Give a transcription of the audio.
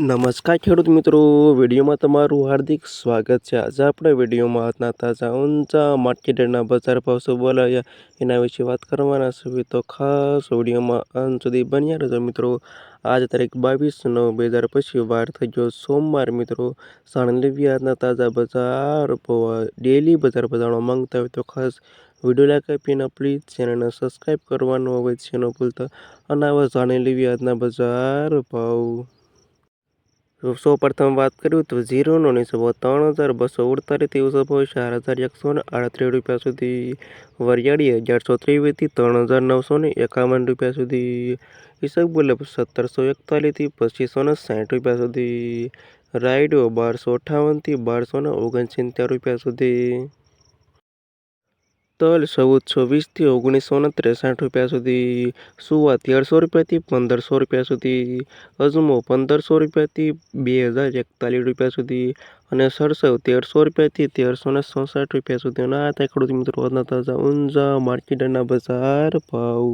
નમસ્કાર ખેડૂત મિત્રો, વિડીયોમાં તમારું હાર્દિક સ્વાગત છે. આજે આપણે વિડીયોમાં આજના તાજા, ઊંચા માર્કેટના બજાર ભાવ શું બોલાવ્યા એના વિશે વાત કરવાના છે. તો ખાસ વિડીયોમાં અંત સુધી બન્યા રહેજો મિત્રો. આજ તારીખ બાવીસ નવ બે હજાર પછી વાર થઈ ગયો સોમવાર મિત્રો. જાણી લેવી આજના તાજા બજાર ડેલી બજાર બજારવા માંગતા હોય તો ખાસ વીડિયો લાઈક આપીને પ્લીઝ ચેનલને સબસ્ક્રાઈબ કરવાનું હોય છે, ન ભૂલતા. અને આવા જાણી લેવી આજના બજાર ભાવ. સૌ પ્રથમ વાત કરું તો ઝીરોનો નિસબો ત્રણ હજાર બસો અડતાલીસ દિવસો ચાર હજાર એકસો ને આડત્રીસ રૂપિયા સુધી વરિયાળી અગિયારસો ત્રેવીસથી ત્રણ હજાર નવસો ને એકાવન રૂપિયા સુધી ઈસબગુલ સત્તરસો એકતાલીસથી પચીસો ને સાઠ રૂપિયા સુધી રાયડો બારસો અઠાવનથી બારસો ને ઓગણસિત્તેર રૂપિયા સુધી તલ ચૌદસો વીસથી ઓગણીસો ને ત્રેસઠ રૂપિયા સુધી, સુવા તેરસો રૂપિયાથી પંદરસો રૂપિયા સુધી, અજમો પંદરસો રૂપિયાથી બે હજાર એકતાલીસ રૂપિયા સુધી અને સરસવ તેરસો રૂપિયાથી તેરસો ને ચોસઠ રૂપિયા સુધી. અને આ ખેડૂત મિત્રો તાજા ઊંઝા માર્કેટના બજાર ભાવ.